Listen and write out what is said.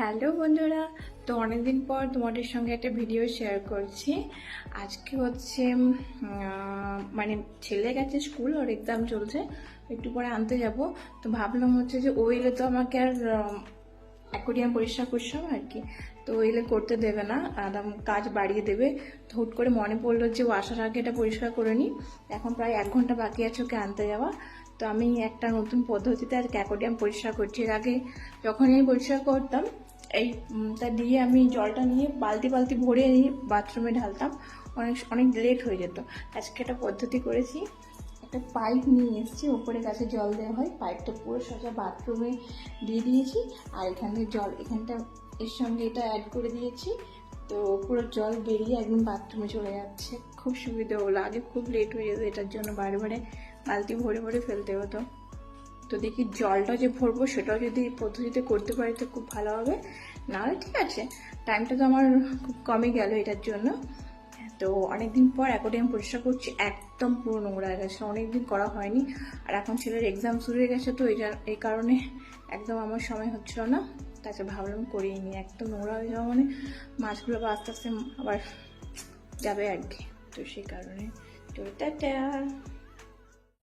Hello বন্ধুরা, তো অনেকদিন পর তোমাদের সঙ্গে একটা ভিডিও শেয়ার করছি। আজকে হচ্ছে মানে ছেলে গেছে স্কুল ওর এক্সাম চলছে, একটু পরে আনতে যাব। তো ভাবলাম হচ্ছে যে ও এলে তো আমাকে আর অ্যাকোরিয়াম পরিষ্কার করছিলাম আর কি। তো এলে করতে দেবে না আম- কাজ বাড়িয়ে দেবে। তো হুট করে মনে পড়ল যে ও আসার আগে এটা পরিষ্কার করে নিই এখন প্রায় এক ঘণ্টা বাকি আছে ওকে আনতে যাওয়া। তো আমি একটা নতুন পদ্ধতিতে আজকে অ্যাকোরিয়াম পরিষ্কার করছি। এর আগে যখন আমি পরিষ্কার করতাম, এই তা দিয়ে আমি জলটা নিয়ে বালতি বালতি ভরে নিয়ে বাথরুমে ঢালতাম। অনেক অনেক লেট হয়ে যেত। আজকে একটা পদ্ধতি করেছি। একটা পাইপ নিয়ে এসেছি, ওপরে গাছে জল দেওয়া হয়। পাইপটা পুরো সোজা বাথরুমে দিয়ে দিয়েছি। আর এখান জল, এখানটা এর সঙ্গে এটা অ্যাড করে দিয়েছি। তো পুরো জল বেরিয়ে একদম বাথরুমে চলে যাচ্ছে। খুব সুবিধা হলো। আগে খুব লেট হয়ে যেত, এটার জন্য বারে বারে বালতি ভরে ভরে ফেলতে হতো। তো দেখি জলটা যে ভরবো, সেটাও যদি পদ্ধতিতে করতে পারি তো খুব ভালো হবে। নাহলে ঠিক আছে টাইমটা তো আমার খুব কমই গেল এটার জন্য। তো অনেকদিন পর অ্যাকোডিয়াম পরিষ্কার করছি, একদম পুরো নোংরা হয়ে গেছে, অনেকদিন করা হয়নি। আর এখন ছেলের এক্সাম শুরু হয়ে গেছে তো, এই কারণে একদম আমার সময় হচ্ছিল না। তাছাড়া ভাবলাম করিয়ে নিই। একদম নোংরা হয়ে যাওয়া মানে মাছগুলো আবার আস্তে আস্তে আবার যাবে আর কি। তো সেই কারণে। তো